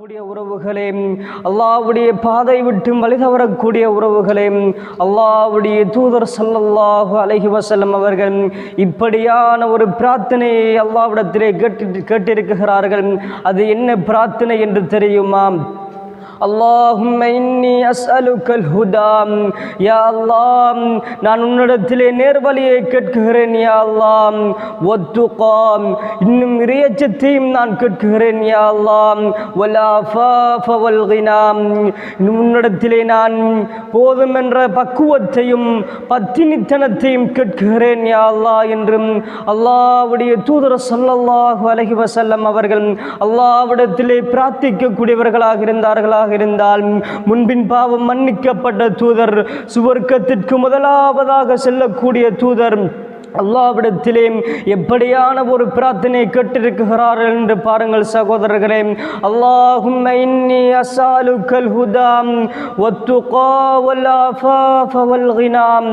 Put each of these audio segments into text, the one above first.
கூடிய உறவுகளே அல்லாவுடைய பாதை விட்டு வழி தவறக்கூடிய உறவுகளே அல்லாவுடைய தூதர் ஸல்லல்லாஹு அலஹி வசல்லம் அவர்கள் இப்படியான ஒரு பிரார்த்தனையை அல்லாவிடத்திலே கேட்டு கேட்டிருக்கிறார்கள். அது என்ன பிரார்த்தனை என்று தெரியுமா? அல்லாஹும் அஸ்அலுக்கல் ஹுதாம் யா அல்லாம் நான் உன்னிடத்திலே நேர்வழியை கேட்கிறேன் யா அல்லாம் ஒத்துகாம் இன்னும் இறையச்சத்தையும் நான் கேட்கிறேன் யா அல்லாம் வல்கினாம் உன்னிடத்திலே நான் போதும் என்ற பக்குவத்தையும் பத்தினித்தனத்தையும் கேட்கிறேன் யா அல்லா என்றும் அல்லாவுடைய தூதர் சொல்லல்லாஹு அலஹி வசல்லம் அவர்கள் அல்லாவிடத்திலே பிரார்த்திக்கக்கூடியவர்களாக இருந்தார்களா இருந்தால் முன்பின் பாவம் மன்னிக்கப்பட்ட தூதர் சுவர்க்கத்திற்கு முதலாவதாக செல்லக்கூடிய தூதர் அல்லாவிடத்திலே எப்படியான ஒரு பிரார்த்தனை கேட்டிருக்கிறார்கள் என்று பாருங்கள் சகோதரர்களே. அல்லாஹும் அசாலு அசாலுக்கல் ஹுதாம் ஒத்துகா வல் ஆஃபாஃப வல் கினாம்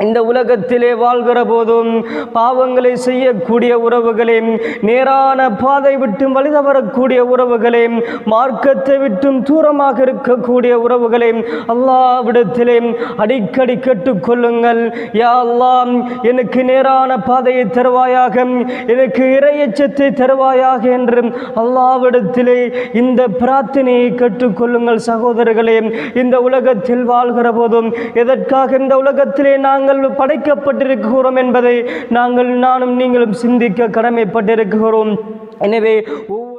இந்த உலகத்திலே வாழ்கிற போதும் பாவங்களை செய்யக்கூடிய உறவுகளே நேரான பாதை விட்டும் வழி வரக்கூடிய உறவுகளே மார்க்கத்தை விட்டும் தூரமாக இருக்கக்கூடிய உறவுகளே அல்லாவிடத்திலே அடிக்கடி கேட்டுக்கொள்ளுங்கள். யா அல்லாஹ் எனக்கு நேரான பாதையை தருவாயாக எனக்கு இறையச்சத்தை தருவாயாக என்று அல்லாவிடத்திலே இந்த பிரார்த்தனையை கேட்டுக்கொள்ளுங்கள் சகோதரர்களே. இந்த உலகத்தில் வாழ்கிற போதும் எதற்காக இந்த உலகத்திலே நாங்கள் படைக்கப்பட்டிருக்கிறோம் என்பதை நாங்கள் நானும் நீங்களும் சிந்திக்க கடமைப்பட்டிருக்கிறோம். எனவே ஒவ்வொரு